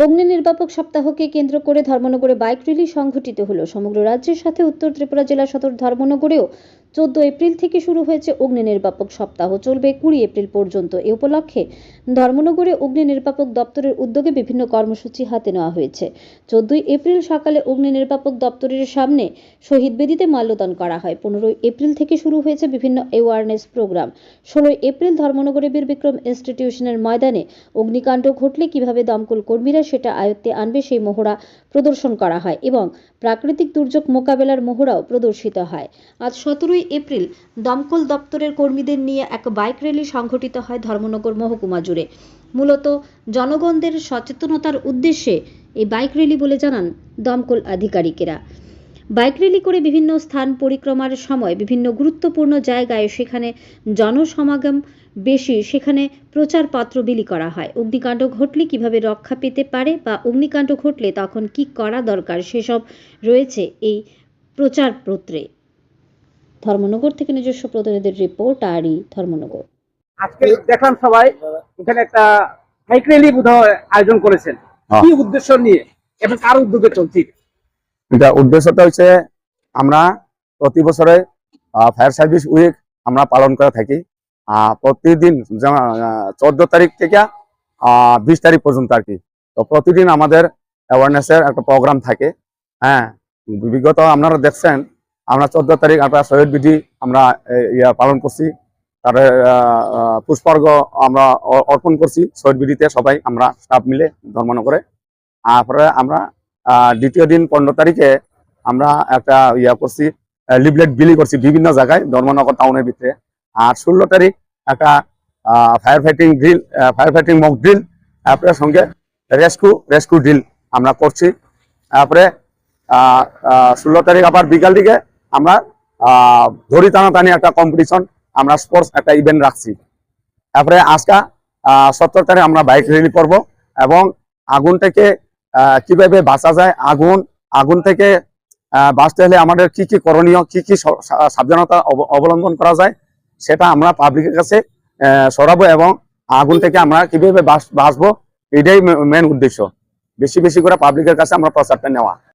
অগ্নি নির্বাপক সপ্তাহকে কেন্দ্র করে ধর্মনগরে bike rally সংঘটিত হলো। সমগ্র রাজ্যের সাথে উত্তর ত্রিপুরা জেলা সদর ধর্মনগরেও চোদ্দ এপ্রিল থেকে শুরু হয়েছে অগ্নি নির্বাপক সপ্তাহ। চলবে কুড়ি এপ্রিল পর্যন্ত। এ উপলক্ষে ধর্মনগরে অগ্নি নির্বাপক দপ্তরের উদ্যোগে বিভিন্ন কর্মসূচি হাতে নেওয়া হয়েছে। চোদ্দই এপ্রিল সকালে অগ্নি নির্বাপক দপ্তরের সামনে শহীদ বেদিতে মাল্যদান করা হয়। পনেরোই এপ্রিল থেকে শুরু হয়েছে বিভিন্ন অ্যাওয়ারনেস প্রোগ্রাম ষোলোই এপ্রিল ধর্মনগরে বীর বিক্রম ইনস্টিটিউশনের ময়দানে অগ্নিকাণ্ড ঘটলে কীভাবে দমকল কর্মীরা সেটা আয়ত্তে আনবে সেই মহড়া প্রদর্শন করা হয় এবং প্রাকৃতিক দুর্যোগ মোকাবেলার মহড়াও প্রদর্শিত হয়। আজ সতেরোই এপ্রিল দমকল দপ্তরের কর্মীদের নিয়ে এক বাইক র্যালি সংঘটিত হয় ধর্মনগর মহকুমা জুড়ে। মূলত জনগণদের সচেতনতার উদ্দেশ্যে এই বাইক র্যালি বলে জানান দমকল আধিকারিকেরা। বাইক র্যালি করে বিভিন্ন স্থান পরিক্রমার সময় বিভিন্ন গুরুত্বপূর্ণ জায়গায় সেখানে জনসমাগম বেশি, সেখানে প্রচারপত্র বিলি করা হয়। অগ্নিকাণ্ড ঘটলে কীভাবে রক্ষা পেতে পারে বা অগ্নিকাণ্ড ঘটলে তখন কি করা দরকার সেসব রয়েছে এই প্রচারপত্রে ধর্মনগর থেকে নিজস্ব প্রতিনিধির রিপোর্ট আরই ধর্মনগর। আজকে দেখলাম সবাই এখানে একটা বাইক র্যালি বোধহয় আয়োজন করেছেন। হ্যাঁ। কি উদ্দেশ্য নিয়ে এবং কার উদ্যোগে চলছে? এটা উদ্দেশ্যটা হচ্ছে আমরা প্রতি বছরে ফায়ার সার্ভিস উইক আমরা পালন করে থাকি। আহ, প্রতিদিন চোদ্দ তারিখ থেকে বিশ তারিখ পর্যন্ত আর কি। তো প্রতিদিন আমাদের অ্যাওয়ারনেসের একটা প্রোগ্রাম থাকে। হ্যাঁ বিগত আপনারা দেখছেন আমরা চোদ্দ তারিখ আমরা শহীদ বিধি আমরা ইয়া পালন করছি। আহ, পুষ্পার্ঘ আমরা অর্পণ করছি শহীদ বিধিতে সবাই আমরা স্টাফ মিলে ধর্মনগরে। তারপরে আমরা দ্বিতীয় দিন পনেরো তারিখে আমরা একটা ইয়া করছি লিফলেট বিলি করছি বিভিন্ন জায়গায় ধর্মনগর টাউনের ভিতরে। আর ষোলো তারিখ একটা fire fighting drill fire fighting mock drill তারপরে সঙ্গে রেস্কিউ রেস্কিউ ড্রিল আমরা করছি। তারপরে ষোলো তারিখ আবার বিকাল দিকে আমরা দড়ি টানাটানি একটা কম্পিটিশন আমরা স্পোর্টস একটা ইভেন্ট রাখছি। তারপরে আজকা সত্তর তারিখ আমরা বাইক র্যালি করব এবং আগুন থেকে কীভাবে বাঁচা যায়, আগুন আগুন থেকে বাঁচতে হলে আমাদের কি কি করণীয়, কি কি সাবধানতা অবলম্বন করা যায়, সেটা আমরা পাবলিকের কাছে সরাবো এবং আগুন থেকে আমরা কীভাবে বাঁচ- বাঁচবো, এটাই মেন উদ্দেশ্য। বেশি বেশি করে পাবলিকের কাছে আমরা প্রচারটা নেওয়া।